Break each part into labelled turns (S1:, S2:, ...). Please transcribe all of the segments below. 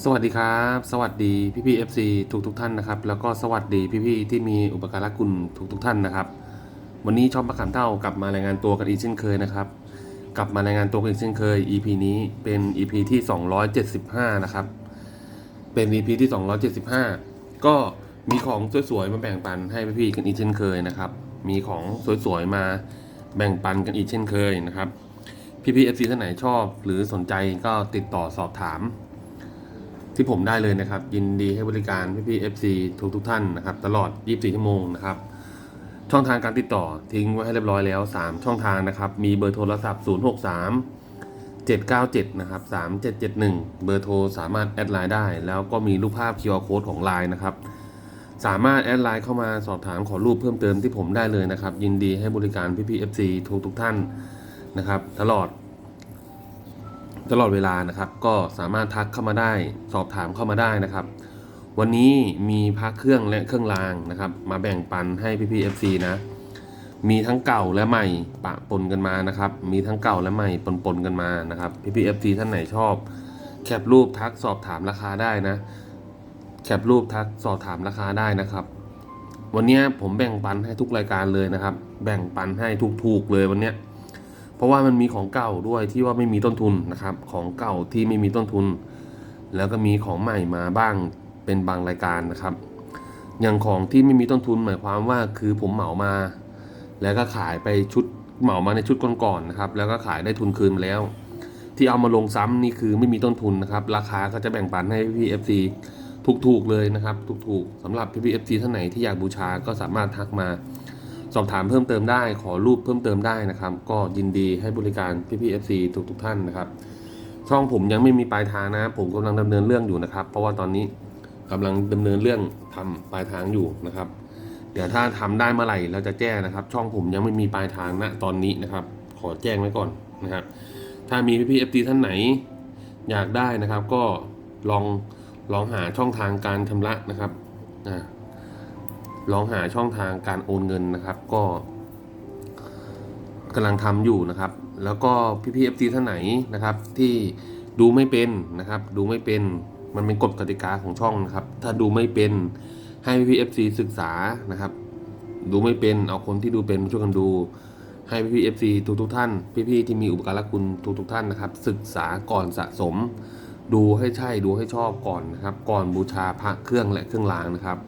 S1: สวัสดีครับ สวัสดีพี่พี่เอฟซีทุกทุกท่านนะครับ แล้วก็สวัสดีพี่พี่ที่มีอุปการะคุณทุกทุกท่านนะครับ วันนี้ชอบประคำเท่ากลับมารายงานตัวกันอีกเช่นเคยนะครับ กลับมารายงานตัวกันอีกเช่นเคย EP นี้เป็น EP ที่ 275 นะครับ เป็น EP ที่ 275 ก็มีของสวยๆมาแบ่งปันให้พี่พี่ๆกันอีกเช่นเคยนะครับ มีของสวยๆมาแบ่งปันกันอีกเช่นเคยนะครับพี่พี่เอฟซีท่านไหนชอบ หรือสนใจก็ติดต่อสอบถาม ที่ผมได้เลยนะครับ ยินดีให้บริการพี่พี่เอฟซีทุกทุกท่านนะครับ ตลอด 24 ชั่วโมงนะครับ ช่องทางการติดต่อทิ้งไว้ให้เรียบร้อยแล้ว 3 ช่องทางนะครับ มีเบอร์โทรศัพท์ 063 797 นะครับ 3771 เบอร์โทรสามารถแอดไลน์ได้ แล้วก็มีรูปภาพ QR Code ของ Line นะครับ สามารถแอดไลน์เข้ามาสอบถามขอรูปเพิ่มเติมที่ผมได้เลยนะครับ ยินดีให้บริการพี่พี่เอฟซีทุกทุกท่านนะครับ ตลอด ตลอดเวลานะครับ ก็สามารถทักเข้ามาได้ สอบถามเข้ามาได้นะครับ วันนี้มีพักเครื่องและเครื่องรางนะครับ มาแบ่งปันให้พี่พีเอฟซีนะ มีทั้งเก่าและใหม่ปะปนกันมานะครับ มีทั้งเก่าและใหม่ปนปนๆกันมานะครับพี่พีเอฟซีท่านไหนชอบ แคปรูปทักสอบถามราคาได้นะ แคปรูปทักสอบถามราคาได้นะครับวันนี้ผมแบ่งปันให้ทุกรายการเลยนะครับ แบ่งปันให้ถูกๆเลยวันนี้ ราะว่ามันมีของเก่าด้วยที่ว่าไม่มีต้นทุนนะครับ ของเก่าที่ไม่มีต้นทุน แล้วก็มีของใหม่มาบ้างเป็นบางรายการนะครับ อย่างของที่ไม่มีต้นทุนหมายความว่าคือผมเหมามา แล้วก็ขายไปชุดเหมามาในชุดก่อนๆนะครับ แล้วก็ขายได้ทุนคืนมาแล้ว ที่เอามาลงซ้ำนี่คือไม่มีต้นทุนนะครับ ราคาก็จะแบ่งปันให้พี่เอฟซีถูกๆเลยนะครับ ถูกๆสำหรับพี่เอฟซีท่านไหนที่อยากบูชาก็สามารถทักมา สอบถามเพิ่มเติมได้ขอรูปเพิ่มเติมได้นะครับ ก็ยินดีให้บริการพี่พี่เอฟซีทุกทุกท่านนะครับ ช่องผมยังไม่มีปลายทางนะ ผมกำลังดำเนินเรื่องอยู่นะครับ เพราะว่าตอนนี้กำลังดำเนินเรื่องทำปลายทางอยู่นะครับ เดี๋ยวถ้าทำได้เมื่อไหร่เราจะแจ้งนะครับ ช่องผมยังไม่มีปลายทางณตอนนี้นะครับ ขอแจ้งไว้ก่อนนะครับ ถ้ามีพี่พี่เอฟซีท่านไหน อยากได้นะครับ ก็ลองลองหาช่องทางการชำระนะครับอ่า ลองหาช่องทางการโอนเงินนะครับ ก็กำลังทำอยู่นะครับ แล้วก็พี่พีเอฟซีท่านไหนนะครับ ที่ดูไม่เป็นนะครับ ดูไม่เป็นมันเป็นกฎกติกาของช่องนะครับ ถ้าดูไม่เป็นให้พี่พีเอฟซีศึกษานะครับ ดูไม่เป็นเอาคนที่ดูเป็นมาช่วยกันดูให้พี่พีเอฟซีทุกทุกท่าน พี่พี่ที่มีอุปการะคุณทุกทุกท่านนะครับ ศึกษาก่อนสะสม ดูให้ใช่ดูให้ชอบก่อนนะครับ ก่อนบูชาพระเครื่องและเครื่องรางนะครับ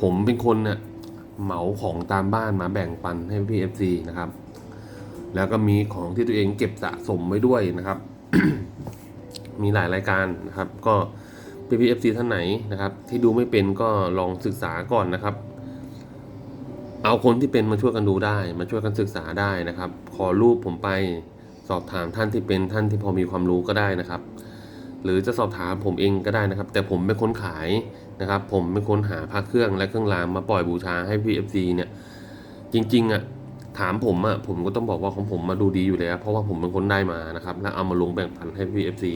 S1: ผมเป็นคนเนี่ยเหมาของตามบ้านมาแบ่งปันให้พี่เอฟซีนะครับ แล้วก็มีของที่ตัวเองเก็บสะสมไว้ด้วยนะครับ มีหลายรายการนะครับ ก็พี่พีเอฟซีท่านไหนนะครับ ที่ดูไม่เป็นก็ลองศึกษาก่อนนะครับ เอาคนที่เป็นมาช่วยกันดูได้ มาช่วยกันศึกษาได้นะครับ ขอรูปผมไปสอบถามท่านที่เป็นท่านที่พอมีความรู้ก็ได้นะครับ หรือจะสอบถามผมเองก็ได้นะครับ แต่ผมเป็นคนขาย นะครับ ผมเป็นคนหาพระเครื่องและเครื่องรางมาปล่อยบูชาให้พี่เอฟซีเนี่ย จริงๆอะถามผมอะผมก็ต้องบอกว่าของผมมาดูดีอยู่แล้ว เพราะว่าผมเป็นคนได้มานะครับ แล้วเอามาลงแบ่งปันให้พี่เอฟซี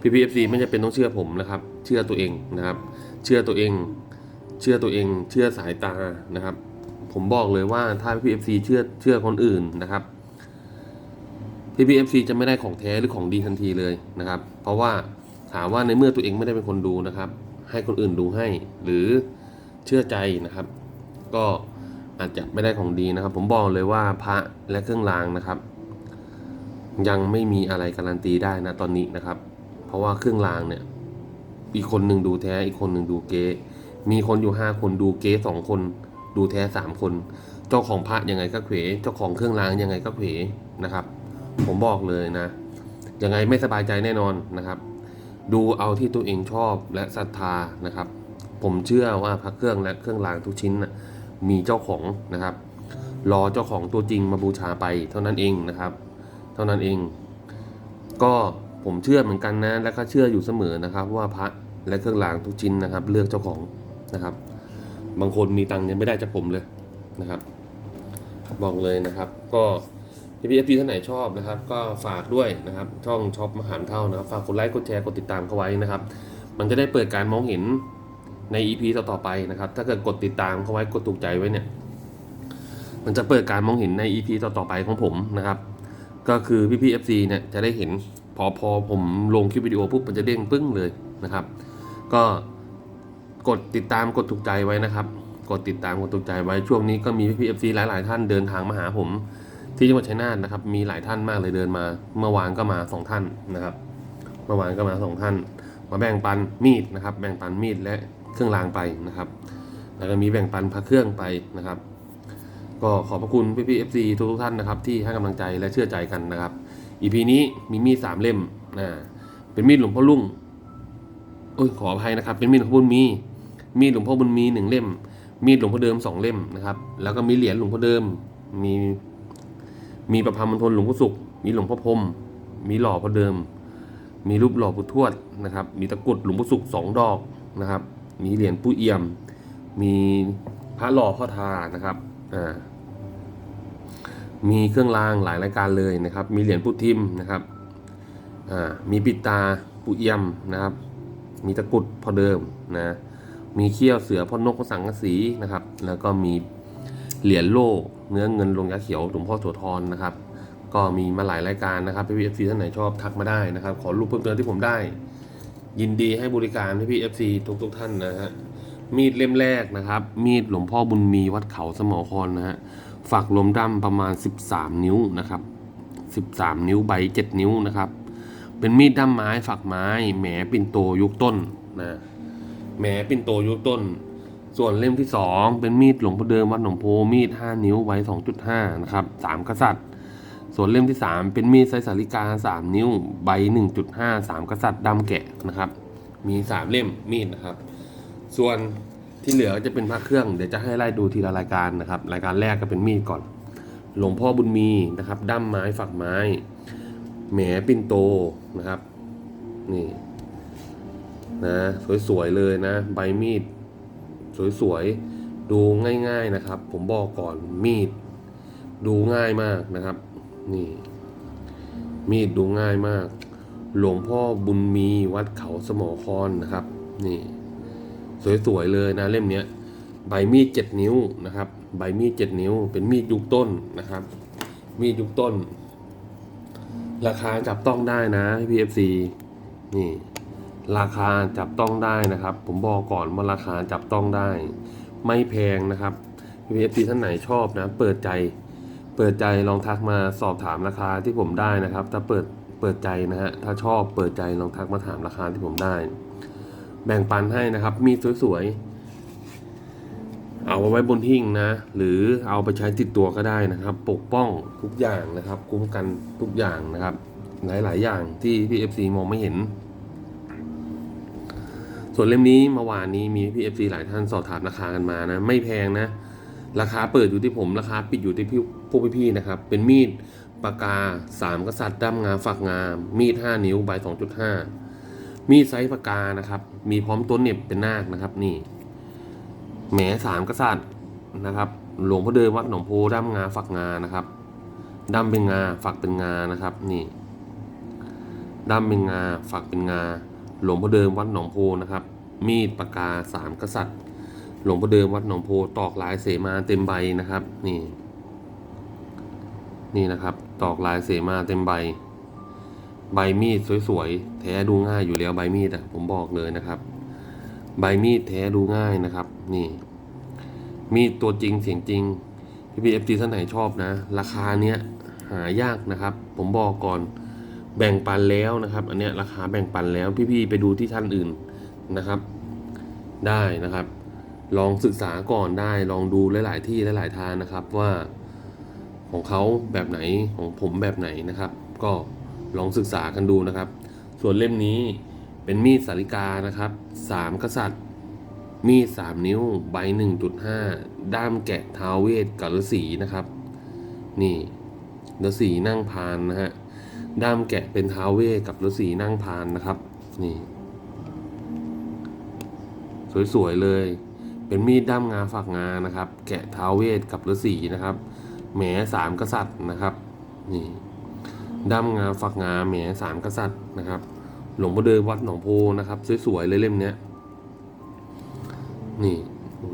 S1: พี่พีเอฟซีไม่จำเป็นต้องเชื่อผมนะครับ เชื่อตัวเองนะครับ เชื่อตัวเอง เชื่อตัวเอง เชื่อสายตานะครับ ผมบอกเลยว่าถ้าพี่เอฟซีเชื่อเชื่อคนอื่นนะครับพี่พีเอฟซีจะไม่ได้ของแท้หรือของดีทันทีเลยนะครับ เพราะว่าถามว่าในเมื่อตัวเองไม่ได้เป็นคนดูนะครับ ให้คนอื่นดูให้ หรือเชื่อใจนะครับ ก็อาจจะไม่ได้ของดีนะครับ ผมบอกเลยว่าพระและเครื่องรางนะครับ ยังไม่มีอะไรการันตีได้นะตอนนี้นะครับ เพราะว่าเครื่องรางเนี่ย อีกคนหนึ่งดูแท้อีกคนหนึ่งดูเก๊มีคนอยู่ห้าคนดูเก๊สองคน ดูแท้สามคน เจ้าของพระยังไงก็เขวเจ้าของเครื่องรางยังไงก็เขวนะครับ ผมบอกเลยนะยังไงไม่สบายใจแน่นอนนะครับ ดูเอาที่ตัวเองชอบและศรัทธานะครับ ผมเชื่อว่าพระเครื่องและเครื่องรางทุกชิ้นนะมีเจ้าของนะครับ รอเจ้าของตัวจริงมาบูชาไปเท่านั้นเองนะครับ เท่านั้นเอง ก็ผมเชื่อเหมือนกันนะ และก็เชื่ออยู่เสมอนะครับ ว่าพระและเครื่องรางทุกชิ้นนะครับ เลือกเจ้าของนะครับ บางคนมีตังค์ยังไม่ได้จากผมเลยนะครับ บอกเลยนะครับ ก็ พี่เอฟซีท่านไหนชอบนะครับ ก็ฝากด้วยนะครับ ช่องช็อปมหารเท่านะครับ ฝากกดไลค์กดแชร์กดติดตามเขาไว้นะครับ มันจะได้เปิดการมองเห็นใน EP ต่อๆไปนะครับ ถ้าเกิดกดติดตามเขาไว้กดถูกใจไว้เนี่ย มันจะเปิดการมองเห็นใน EP ต่อๆไปของผมนะครับ ก็คือพี่พีเอฟซีเนี่ยจะได้เห็นพอพอผมลงคลิปวิดีโอปุ๊บมันจะเด้งปึ้งเลยนะครับ ก็กดติดตามกดถูกใจไว้นะครับ กดติดตามกดถูกใจไว้ช่วงนี้ก็มีพี่เอฟซีหลาย ๆ ท่านเดินทางมาหาผม ที่จังหวัดชัยนาทนะครับ มีหลายท่านมากเลยเดินมา เมื่อวานก็มาสองท่านนะครับ เมื่อวานก็มาสองท่าน มาแบ่งปันมีดนะครับ แบ่งปันมีดและเครื่องรางไปนะครับ แล้วก็มีแบ่งปันพระเครื่องไปนะครับ ก็ขอบพระคุณพี่พี่เอฟซีทุกๆท่านนะครับ ที่ให้กำลังใจและเชื่อใจกันนะครับอีพีนี้มีมีดสามเล่มนะเป็นมีดหลวงพ่อลุ่งโอ้ยขออภัยนะครับ เป็นมีดหลวงพ่อบุญมี มีดหลวงพ่อบุญมีหนึ่งเล่ม มีดหลวงพ่อเดิมสองเล่มนะครับ แล้วก็มีเหรียญหลวงพ่อเดิม มี มีประพันธ์มณฑลหลวงพ่อสุข มีหลวงพ่อพรมมีหล่อพ่อเดิม มีรูปหล่อปู่ทวดนะครับ มีตะกรุดหลวงพ่อสุขสองดอกนะครับ มีเหรียญปู่เอี่ยม มีพระหล่อพ่อทานะครับอ่ามีเครื่องรางหลายรายการเลยนะครับ มีเหรียญพุทิมนะครับอ่ามีปิดตาปุเอี่ยมนะครับ มีตะกรุดพอเดิมนะ มีเขี้ยวเสือพ่อนกพระสังกสีนะครับ แล้วก็มีเหรียญโล่ เนื้อเงินลงยาเขียวหลวงพ่อโสธรนะครับ ก็มีมาหลายรายการนะครับพี่พีเอฟซีท่านไหนชอบทักมาได้นะครับ ขอรูปเพิ่มเติมที่ผมได้ ยินดีให้บริการพี่พีเอฟซีทุกทุกท่านนะฮะมีดเล่มแรกนะครับ มีดหลวงพ่อบุญมีวัดเขาสมอครนะฮะฝักรวมด้ำประมาณ 13 นิ้วนะครับ13 นิ้วใบ 7 นิ้วนะครับ เป็นมีดด้ามไม้ฝักไม้แหมปิ่นโตยุคต้นนะแหมปิ่นโตยุคต้น ส่วนเล่มที่ 2 เป็นมีดหลวงพ่อเดิมวัดหนองโพมีด 5 นิ้วใบ2.5 นะครับ3กษัตริย์ ส่วนเล่มที่ 3 เป็นมีดไซสาริกา 3 นิ้วใบ 1.5 3 กษัตริย์ดำแกะนะครับ มี 3 เล่มมีดนะครับ ส่วนที่เหลือจะเป็นพระเครื่องเดี๋ยวจะให้ไล่ดูทีละรายการนะครับ รายการแรกก็เป็นมีดก่อน หลวงพ่อบุญมีนะครับด้ามไม้ฝักไม้แหมปินโตนะครับ นี่ นะ สวยๆเลยนะ ใบมีด สวยๆ ดูง่ายๆนะครับ ผมบอกก่อนมีด ดูง่ายมากนะครับ นี่ มีดดูง่ายมาก หลวงพ่อบุญมีวัดเขาสมอคอนนะครับ นี่ สวยๆเลยนะเล่มเนี้ยใบมีดเจ็ดนิ้วนะครับ ใบมีดเจ็ดนิ้ว เป็นมีดยุคต้นนะครับ มีดยุคต้น ราคาจับต้องได้นะพี่เอฟซีนี่ ราคาจับต้องได้นะครับ ผมบอกก่อนว่าราคาจับต้องได้ ไม่แพงนะครับพี่เอฟซีท่านไหนชอบนะ เปิดใจ เปิดใจลองทักมาสอบถามราคาที่ผมได้นะครับ ถ้าเปิดเปิดใจนะฮะถ้าชอบเปิดใจลองทักมาถามราคาที่ผมได้ แบ่งปันให้นะครับ มีสวยๆเอาไว้บนหิ้งนะ หรือเอาไปใช้ติดตัวก็ได้นะครับ ปกป้องทุกอย่างนะครับ คุ้มกันทุกอย่างนะครับ หลายๆอย่างที่พี่เอฟซีมองไม่เห็น ส่วนเล่มนี้เมื่อวานนี้มีพี่เอฟซีหลายท่านสอบถามราคากันมานะ ไม่แพงนะ ราคาเปิดอยู่ที่ผม ราคาปิดอยู่ที่พี่พวกพี่ๆนะครับ เป็นมีดปากกาสามกษัตริย์ด้ามงาฝักงามมีดห้านิ้วใบสองจุดห้ามีดไซส์ปากกานะครับ มีพร้อมต้นเน็บเป็นนาคนะครับ นี่แหมสามกษัตริย์นะครับ หลวงพ่อเดิมวัดหนองโพด้ามงาฝักงานะครับด้ามเป็นงาฝักเป็นงานะครับ นี่ด้ามเป็นงาฝักเป็นงา หลวงพ่อเดิมวัดหนองโพนะครับ มีดปากกาสามกษัตริย์ หลวงพ่อเดิมวัดหนองโพตอกลายเสมาเต็มใบนะครับ นี่ นี่นะครับ ตอกลายเสมาเต็มใบ ใบมีดสวยๆแท้ดูง่ายอยู่แล้วใบมีดอะผมบอกเลยนะครับ ใบมีดแท้ดูง่ายนะครับ นี่ มีดตัวจริงเสียงจริงพี่พีเอฟซีท่านไหนชอบนะ ราคาเนี้ยหายากนะครับ ผมบอกก่อน แบ่งปันแล้วนะครับ อันเนี้ยราคาแบ่งปันแล้วพี่ๆไปดูที่ท่านอื่นนะครับ ได้นะครับ ลองศึกษาก่อนได้ลองดูหลาย ๆ ที่หลายๆทางนะครับว่าของเขาแบบไหนของผมแบบไหนนะครับ ก็ลองศึกษากันดูนะครับ ส่วนเล่มนี้เป็นมีดสาริกานะครับสามกษัตริย์ มีดสามนิ้วใบหนึ่งจุดห้าด้ามแกะท้าวเวทกับฤาษีนะครับ นี่ฤาษีนั่งพานนะฮะ ด้ามแกะเป็นท้าเวกับฤาษีนั่งพานนะครับ นี่ สวยๆเลย เป็นมีดด้ามงาฝักงานะครับ แกะท้าเวทกับฤาษีนะครับแหมสามกษัตริย์นะครับ นี่ด้ามงาฝักงาแหมสามกษัตริย์นะครับ หลวงพ่อเดิมวัดหนองโพนะครับ สวยๆเลยเล่มเนี้ยนี่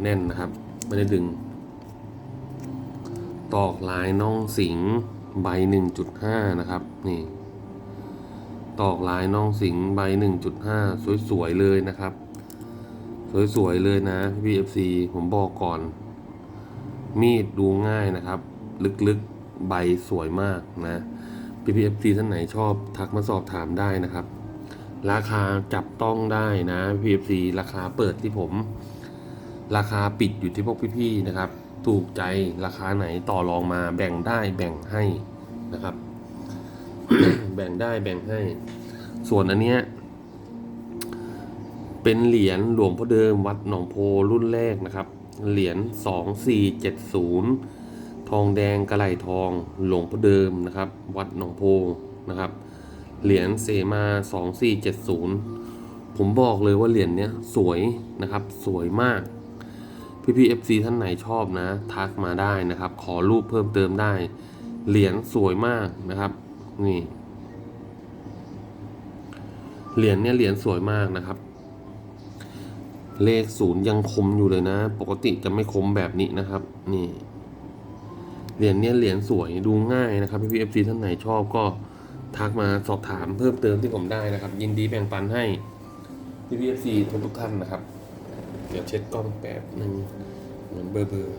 S1: แน่นนะครับ ไม่ได้ดึง ตอกลายน่องสิง ใบหนึ่งจุดห้านะครับ นี่ ตอกลายน้องสิงใบหนึ่งจุดห้าสวยๆเลยนะครับ สวยๆเลยนะพี่เอฟซีผมบอกก่อน มีดดูง่ายนะครับ ลึกๆใบสวยมากนะพี่พีเอฟซีท่านไหนชอบทักมาสอบถามได้นะครับ ราคาจับต้องได้นะพีเอฟซีราคาเปิดที่ผม ราคาปิดอยู่ที่พวกพี่ๆนะครับ ถูกใจราคาไหนต่อรองมาแบ่งได้แบ่งให้นะครับ แบ่งได้แบ่งให้ ส่วนอันเนี้ยเป็นเหรียญหลวงพ่อเดิมวัดหนองโพรุ่นแรกนะครับ เหรียญสองสี่เจ็ดศูนย์ทองแดงกระไหลทองหลวงพ่อเดิมนะครับ วัดหนองโพนะครับ เหรียญเสมาสองสี่เจ็ดศูนย์ผมบอกเลยว่าเหรียญเนี้ยสวยนะครับ สวยมาก พี่พีเอฟซีท่านไหนชอบนะ ทักมาได้นะครับ ขอรูปเพิ่มเติมได้ เหรียญสวยมากนะครับ นี่ เหรียญเนี่ยเหรียญสวยมากนะครับ เลขศูนย์ยังคมอยู่เลยนะ ปกติจะไม่คมแบบนี้นะครับ นี่ เหรียญเนี่ยเหรียญสวยดูง่ายนะครับ พี่พีเอฟซีท่านไหนชอบก็ทักมาสอบถามเพิ่มเติมที่ผมได้นะครับ ยินดีแบ่งปันให้พี่พีเอฟซีทุกทุกท่านนะครับ เดี๋ยวเช็ดกล้องแป๊บหนึงเหมือนเบอร์เบอร์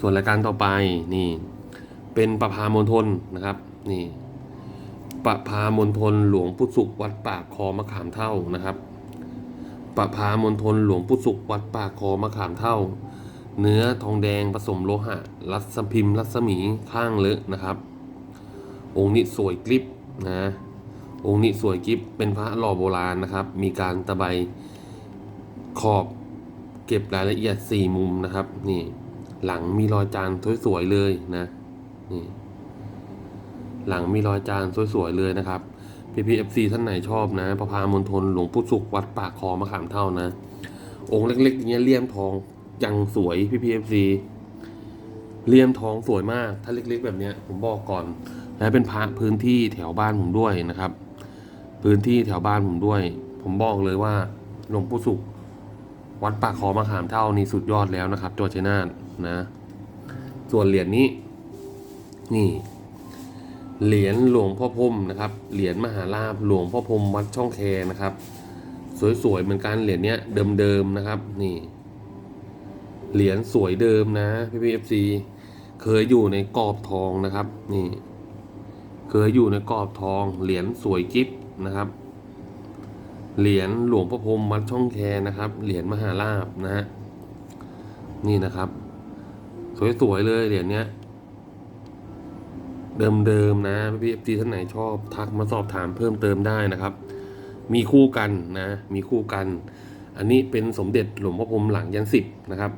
S1: ส่วนรายการต่อไปนี่ เป็นประพามณฑลนะครับ นี่ประพามณฑลหลวงพุทธสุขวัดปากคอมะขามเท่านะครับประพามณฑลหลวงพุทธสุขวัดปากคอมะขามเท่า เนื้อทองแดงผสมโลหะ รัศพิมพ์รัศมีข้างเลอะนะครับ องค์นี้สวยกริบ นะองค์นี้สวยกริบเป็นพระหล่อโบราณนะครับ มีการตะไบขอบเก็บรายละเอียดสี่มุมนะครับ นี่ หลังมีรอยจานสวยๆเลยนะนี่หลังมีรอยจานสวยๆเลยนะครับพีพีเอฟซีท่านไหนชอบนะประพามณฑลหลวงพุทธสุขวัดปากคอมะขามเท่านะ องค์เล็กๆอย่างเงี้ยเลี่ยมทองยังสวยพีพีเอฟซีเลี่ยมทองสวยมาก ถ้าเล็กๆแบบเนี้ยผมบอกก่อน และเป็นพระพื้นที่แถวบ้านผมด้วยนะครับ พื้นที่แถวบ้านผมด้วย ผมบอกเลยว่าหลวงปู่สุข วัดปากคอมะขามเท่านี่สุดยอดแล้วนะครับจังหวัดชัยนาทนะ ส่วนเหรียญนี้ นี่ เหรียญหลวงพ่อพรมนะครับ เหรียญมหาลาภหลวงพ่อพรมวัดช่องแคนะครับ สวยๆเหมือนกันเหรียญเนี้ยเดิมๆนะครับ นี่ เหรียญสวยเดิมนะพี่พีเอฟซีเคยอยู่ในกรอบทองนะครับ นี่ เคยอยู่ในกรอบทอง เหรียญสวยกิฟนะครับ เหรียญหลวงพ่อพรมวัดช่องแคนะครับ เหรียญมหาลาภนะฮะ นี่นะครับ สวยๆเลยเหรียญเนี้ย เดิมๆนะพี่เอฟซีท่านไหนชอบทักมาสอบถามเพิ่มเติมได้นะครับ มีคู่กันนะ มีคู่กัน อันนี้เป็นสมเด็จหลวงพ่อพรมหลังยันสิบนะครับ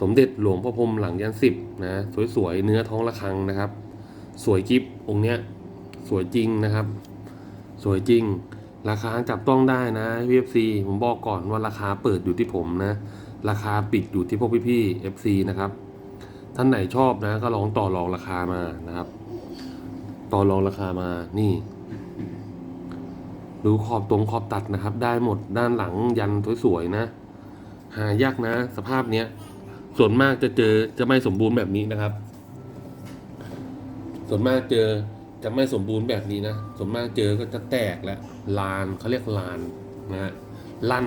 S1: สมเด็จหลวงพ่อพรมหลังยันสิบนะ สวยๆเนื้อท้องระฆังนะครับ สวยกิฟองค์เนี้ยสวยจริงนะครับ สวยจริง ราคาจับต้องได้นะพี่เอฟซีผมบอกก่อนว่าราคาเปิดอยู่ที่ผมนะ ราคาปิดอยู่ที่พวกพี่ๆเอฟซีนะครับ ท่านไหนชอบนะ ก็ลองต่อรองราคามานะครับ ต่อรองราคามานี่ดูขอบตรงขอบตัดนะครับ ได้หมดด้านหลังยันสวยๆนะ หายากนะ สภาพเนี้ยส่วนมากจะเจอจะไม่สมบูรณ์แบบนี้นะครับ ส่วนมากเจอจะไม่สมบูรณ์แบบนี้นะ ส่วนมากเจอก็จะแตกแล้วลานเขาเรียกลานนะฮะลั่น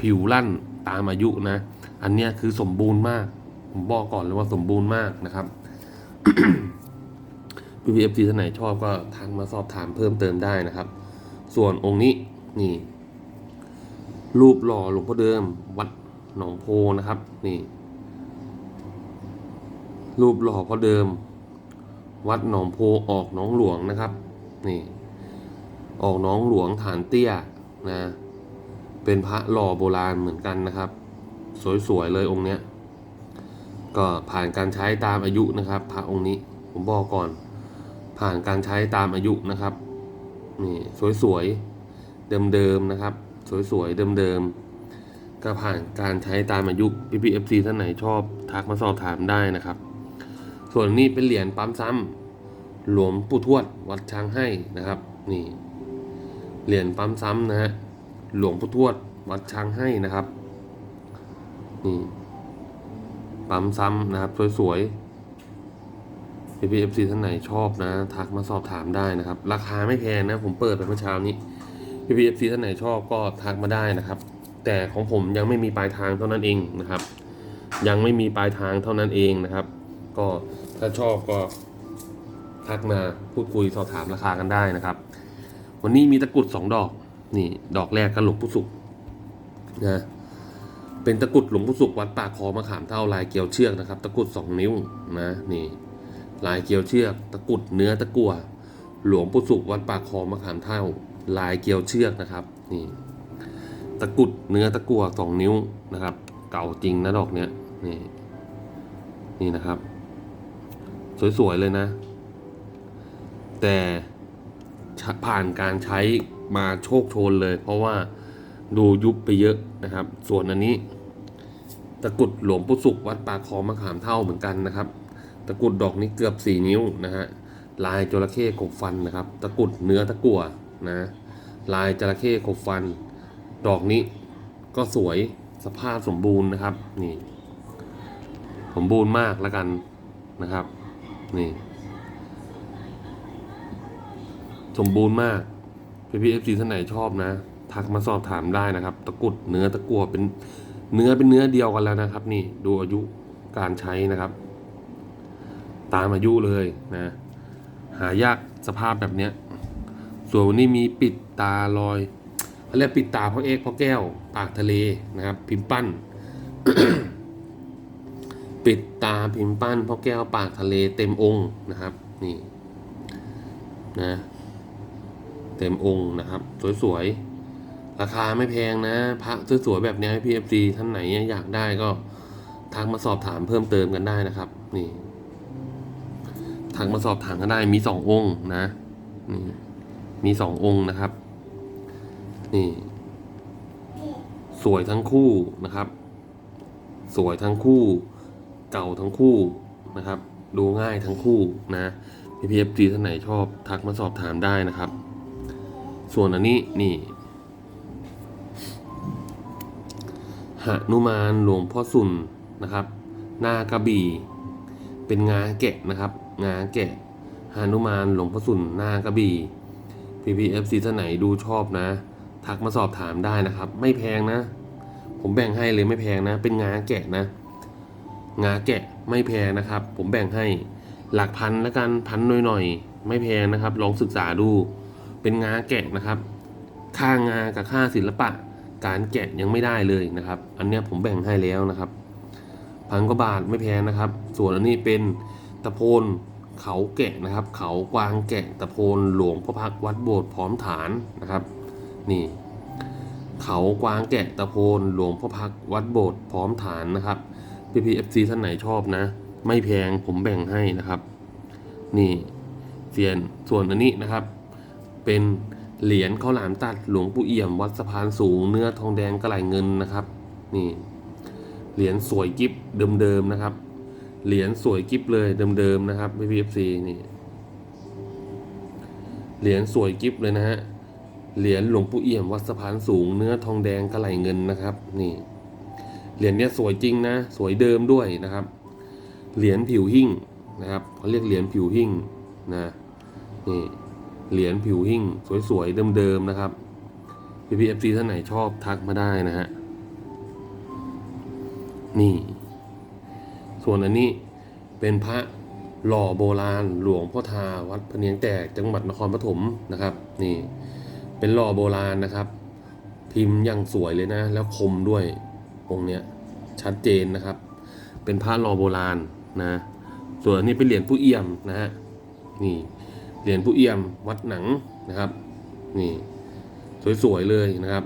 S1: ผิวลั่นตามอายุนะ อันเนี้ยคือสมบูรณ์มาก ผมบอกก่อนเลยว่าสมบูรณ์มากนะครับพีพีเอฟซีท่านไหนชอบก็ทันมาสอบถามเพิ่มเติมได้นะครับ ส่วนองค์นี้นี่ รูปหล่อหลวงพ่อเดิม วัดหนองโพนะครับ นี่ รูปหล่อพ่อเดิม วัดหนองโพออกหน้องหลวงนะครับนี่ออกหน้องหลวงฐานเตี้ยนะเป็นพระหล่อโบราณเหมือนกันนะครับ สวยๆเลยองค์เนี้ยก็ผ่านการใช้ตามอายุนะครับ พระองค์นี้ผมบอกก่อน ผ่านการใช้ตามอายุนะครับนี่สวยๆเดิมๆนะครับ สวยๆเดิมๆก็ผ่านการใช้ตามอายุ PPFC ท่านไหนชอบ ทักมาสอบถามได้นะครับ ส่วนนี้เป็นเหรียญปั๊มซ้ำหลวงปู่ทวดวัดช้างให้นะครับ นี่เหรียญปั๊มซ้ำนะฮะหลวงปู่ทวดวัดช้างให้นะครับนี่ปั๊มซ้ำนะครับสวยพี่พีเอฟซีท่านไหนชอบนะ ทักมาสอบถามได้นะครับ ราคาไม่แพงนะ ผมเปิดไปเมื่อเช้านี้พี่พีเอฟซีท่านไหนชอบก็ทักมาได้นะครับ แต่ของผมยังไม่มีปลายทางเท่านั้นเองนะครับ ยังไม่มีปลายทางเท่านั้นเองนะครับ ก็ ถ้าชอบก็ทักมาพูดคุยสอบถามราคากันได้นะครับ วันนี้มีตะกรุดสองดอกนี่ ดอกแรกก็หลวงปู่สุขนะเป็นตะกรุดหลวงปู่สุขวัดปากคอมะขามเท่าลายเกลียวเชือกนะครับ ตะกรุดสองนิ้วนะนี่ลายเกลียวเชือกตะกรุดเนื้อตะกั่วหลวงปู่สุขวัดปากคอมะขามเท่าลายเกลียวเชือกนะครับนี่ตะกรุดเนื้อตะกั่วสองนิ้วนะครับ เก่าจริงนะดอกเนี้ยนี่นี่นะครับ สวย ๆ เลยนะ แต่ผ่านการใช้มาโชคโชนเลย เพราะว่าดูยุบไปเยอะนะครับ ส่วนอันนี้ ตะกุดหลวงปู่สุขวัดปากคอมะขามเท่าเหมือนกันนะครับ ตะกุดดอกนี้เกือบสี่นิ้วนะฮะลายจระเข้กบฟันนะครับ ตะกุดเนื้อตะกั่วนะลายจระเข้กบฟัน ดอกนี้ก็สวยสภาพสมบูรณ์นะครับ นี่ สมบูรณ์มากแล้วกันนะครับ นี่ สมบูรณ์มากพี่พีเอฟซีท่านไหนชอบนะ ทักมาสอบถามได้นะครับ ตะกุดเนื้อตะกั่วเป็นเนื้อเป็นเนื้อเดียวกันแล้วนะครับ นี่ดูอายุการใช้นะครับ ตามอายุเลยนะ หายากสภาพแบบเนี้ย ส่วนวันนี้มีปิดตาลอยเขาเรียกปิดตาเพ่อเอกเพ่อแก้ว ปากทะเลนะครับ พิมพ์ปั้น ปิดตาพิมพ์ปั้นพ่อแก้วปากทะเลเต็มองค์นะครับนี่นะเต็มองค์นะครับ สวยๆ ราคาไม่แพงนะ พระสวยๆแบบนี้พี่เอฟซีท่านไหนอยากได้ก็ทักมาสอบถามเพิ่มเติมกันได้นะครับ นี่ทักมาสอบถามกันได้มีสององค์นะนี่มีสององค์นะครับ นี่ สวยทั้งคู่นะครับ สวยทั้งคู่ เก่าทั้งคู่นะครับ ดูง่ายทั้งคู่นะพี่พีเอฟซีท่านไหนชอบทักมาสอบถามได้นะครับ ส่วนอันนี้นี่หนุมานหลวงพ่อสุนนะครับหน้ากระบี่ เป็นงาแกะนะครับ งาแกะหนุมานหลวงพ่อสุนหน้ากระบี่ PPFC ท่านไหนดูชอบนะ ทักมาสอบถามได้นะครับ ไม่แพงนะ ผมแบ่งให้เลยไม่แพงนะ เป็นงาแกะนะ งาแกะไม่แพงนะครับ ผมแบ่งให้หลักพันแล้วกันพันหน่อยๆไม่แพงนะครับ ลองศึกษาดู เป็นงาแกะนะครับ ค่างากับค่าศิลปะ การแกะยังไม่ได้เลยนะครับ อันเนี้ยผมแบ่งให้แล้วนะครับ พันกว่าบาทไม่แพงนะครับ ส่วนอันนี้เป็นตะโพนเขาแกะนะครับ เขากวางแกะตะโพนหลวงพ่อพักวัดโบสถ์พร้อมฐานนะครับ นี่ เขากวางแกะตะโพนหลวงพ่อพักวัดโบสถ์พร้อมฐานนะครับ พีพีเอฟซีท่านไหนชอบนะ ไม่แพงผมแบ่งให้นะครับ นี่เสียนส่วนอันนี้นะครับ เป็นเหรียญข้าวหลามตัดหลวงปู่เอี่ยม วัดสะพานสูง เนื้อทองแดงกระไหลเงินนะครับ นี่ เหรียญสวยกิฟเดิมๆนะครับ เหรียญสวยกิฟเลยเดิมๆนะครับพีพีเอฟซีนี่เหรียญสวยกิฟเลยนะฮะ เหรียญหลวงปู่เอี่ยมวัดสะพานสูง เนื้อทองแดงกระไหลเงินนะครับ นี่ เหรียญเนี้ยสวยจริงนะ สวยเดิมด้วยนะครับ เหรียญผิวหิ่งนะครับเขาเรียกเหรียญผิวหิ่งนะนี่เหรียญผิวหิ่งสวยๆเดิมๆนะครับพีพีเอฟซีท่านไหนชอบทักมาได้นะฮะนี่ ส่วนอันนี้เป็นพระหล่อโบราณหลวงพ่อทาวัดพะเนียงแตกจังหวัดนครปฐมนะครับ นี่ เป็นหล่อโบราณนะครับ พิมพ์อย่างสวยเลยนะ แล้วคมด้วย องค์เนี้ยชัดเจนนะครับ เป็นพระหล่อโบราณนะส่วนนี้เป็นเหรียญผู้เอี่ยมนะฮะนี่เหรียญผู้เอี่ยมวัดหนังนะครับ นี่สวยๆเลยนะครับ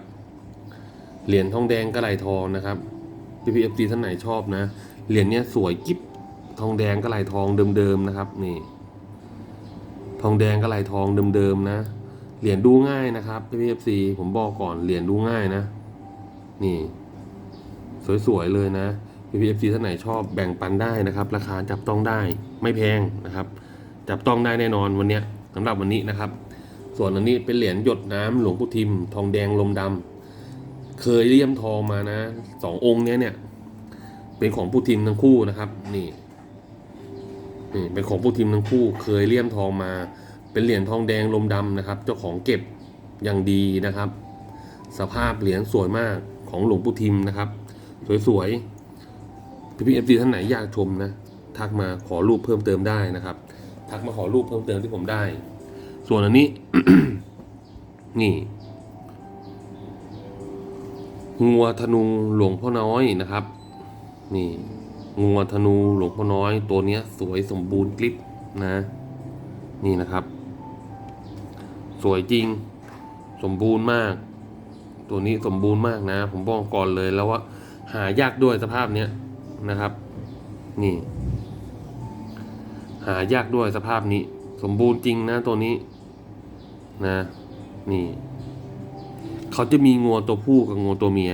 S1: เหรียญทองแดงกระไหลทองนะครับพี่พีเอฟซีท่านไหนชอบนะเหรียญเนี้ยสวยกิ๊บทองแดงกระไหลทองเดิมๆนะครับ นี่ ทองแดงกระไหลทองเดิมๆนะเหรียญดูง่ายนะครับพี่พีเอฟซีผมบอกก่อนเหรียญดูง่ายนะ นี่ สวยๆเลยนะ PPFC ท่านไหนชอบแบ่งปันได้นะครับ ราคาจับต้องได้ไม่แพงนะครับ จับต้องได้แน่นอนวันนี้สำหรับวันนี้นะครับ ส่วนอันนี้เป็นเหรียญหยดน้ำหลวงปู่ทิม ทองแดงลมดำเคยเลี่ยมทองมานะสององค์นี้เนี่ย เป็นของปู่ทิมทั้งคู่นะครับนี่นี่เป็นของผู้ทีมทั้งคู่ เคยเลี่ยมทองมา เป็นเหรียญทองแดงลมดำนะครับ เจ้าของเก็บอย่างดีนะครับ สภาพเหรียญสวยมากของหลวงปู่ทิมนะครับ สวยๆพี่พีเอฟซีท่านไหนอยากชมนะทักมาขอรูปเพิ่มเติมได้นะครับ ทักมาขอรูปเพิ่มเติมที่ผมได้ ส่วนอันนี้ นี่งัวธนูหลวงพ่อน้อยนะครับ นี่งัวธนูหลวงพ่อน้อย ตัวเนี้ย สวยสมบูรณ์กริบนะ นี่นะครับ สวยจริง สมบูรณ์มาก ตัวนี้สมบูรณ์มากนะ ผมบอกก่อนเลยแล้วว่า หายากด้วยสภาพเนี้ยนะครับ นี่ หายากด้วยสภาพนี้ สมบูรณ์จริงนะตัวนี้ นะ นี่ เขาจะมีงัวตัวผู้กับงัวตัวเมีย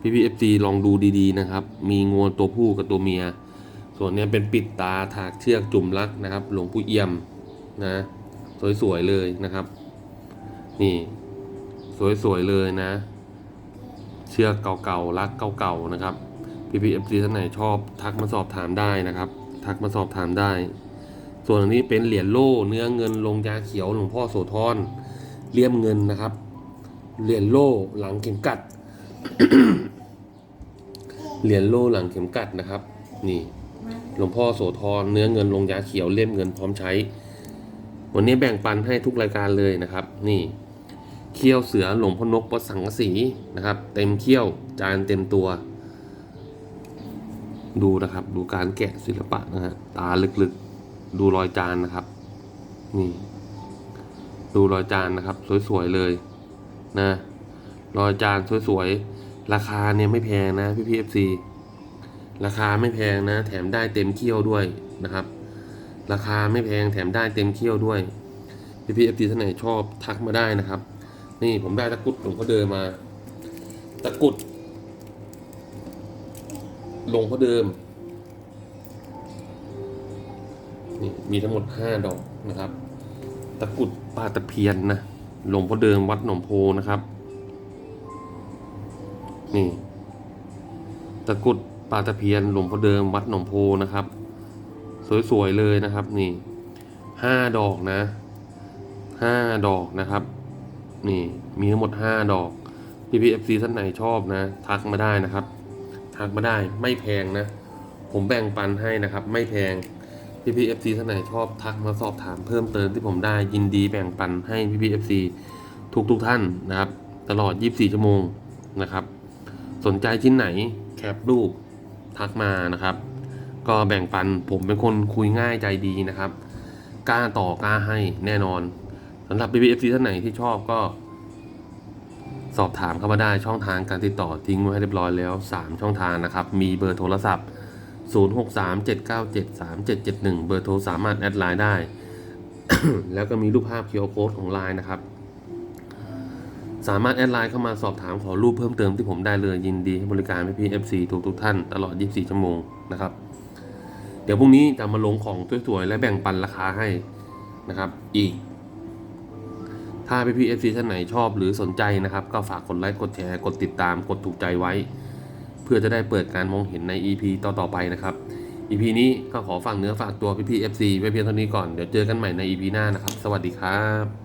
S1: พี่พีเอฟซีลองดูดีๆนะครับ มีงัวตัวผู้กับตัวเมีย ส่วนเนี้ยเป็นปิดตาถากเชือกจุ่มลักนะครับ หลวงปู่เอี่ยมนะ สวยๆเลยนะครับ นี่ สวยๆเลยนะ เชือกเก่าๆลักเก่าๆนะครับพี่พีเอฟซีท่านไหนชอบทักมาสอบถามได้นะครับ ทักมาสอบถามได้ ส่วนอันนี้เป็นเหรียญโล่เนื้อเงินลงยาเขียวหลวงพ่อโสธรเลี่ยมเงินนะครับ เหรียญโล่หลังเข็มกัด เหรียญโล่หลังเข็มกัดนะครับ นี่หลวงพ่อโสธรเนื้อเงินลงยาเขียวเลี่ยมเงินพร้อมใช้ วันนี้แบ่งปันให้ทุกรายการเลยนะครับ นี่ ขี้ยวเสือหลงพ่อนกวัดสังกสีนะครับ เต็มเขี้ยวจานเต็มตัว ดูนะครับ ดูการแกะศิลปะนะฮะตาลึกๆ ดูรอยจานนะครับ นี่ ดูรอยจานนะครับ สวยๆเลยนะรอยจานสวยๆ ราคาเนี่ยไม่แพงนะพี่พีเอฟซีราคาไม่แพงนะ แถมได้เต็มเขี้ยวด้วยนะครับ ราคาไม่แพงแถมได้เต็มเขี้ยวด้วยพี่พีเอฟซีท่านไหนชอบทักมาได้นะครับ นี่ผมได้ตะกุดหลวงพ่อเดิมมา ตะกุดหลวงพ่อเดิม นี่มีทั้งหมดห้าดอกนะครับ ตะกุดปลาตะเพียนนะหลวงพ่อเดิมวัดหนองโพนะครับ นี่ ตะกุดปลาตะเพียนหลวงพ่อเดิมวัดหนองโพนะครับ สวยๆเลยนะครับ นี่ห้าดอกนะห้าดอกนะครับ นี่มีทั้งหมดห้าดอก พี่พีเอฟซีท่านไหนชอบนะ ทักมาได้นะครับ ทักมาได้ไม่แพงนะ ผมแบ่งปันให้นะครับ ไม่แพงพี่พีเอฟซีท่านไหนชอบทักมาสอบถามเพิ่มเติมที่ผมได้ยินดีแบ่งปันให้พี่พีเอฟซีทุกทุกท่านนะครับ ตลอด 24 ชั่วโมงนะครับ สนใจชิ้นไหนแคปรูปทักมานะครับ ก็แบ่งปันผมเป็นคนคุยง่ายใจดีนะครับกล้าต่อกล้าให้แน่นอน สำหรับ b b f c ท่านไหนที่ชอบก็ สอบถามเข้ามาได้ช่องทางการติดต่อทิ้งไว้ให้เรียบร้อยแล้ว 3 ช่องทางนะครับ มีเบอร์โทรศัพท์ 0637973771 เบอร์โทรสามารถแอดไลน์ได้ แล้วก็มีรูปภาพ QR Code ของไลน์นะครับ สามารถแอดไลน์เข้ามาสอบถามขอรูปเพิ่มเติมที่ผมได้เลยยินดีให้บริการพี่พี่ FC ทุกทุกท่านตลอด 24 ชั่วโมงนะครับ เดี๋ยวพรุ่งนี้จะมาลงของสวยๆและแบ่งปันราคาให้นะครับ อีก ถ้าพี่พี่เอฟซีท่านไหนชอบหรือสนใจนะครับ ก็ฝากกดไลค์กดแชร์กดติดตามกดถูกใจไว้ เพื่อจะได้เปิดการมองเห็นใน EP ต่อๆไปนะครับ EP นี้ก็ขอฝากเนื้อฝากตัวพี่พี่ FC ไว้เพียงเท่านี้ก่อนเดี๋ยวเจอกันใหม่ใน EP หน้านะครับ สวัสดีครับ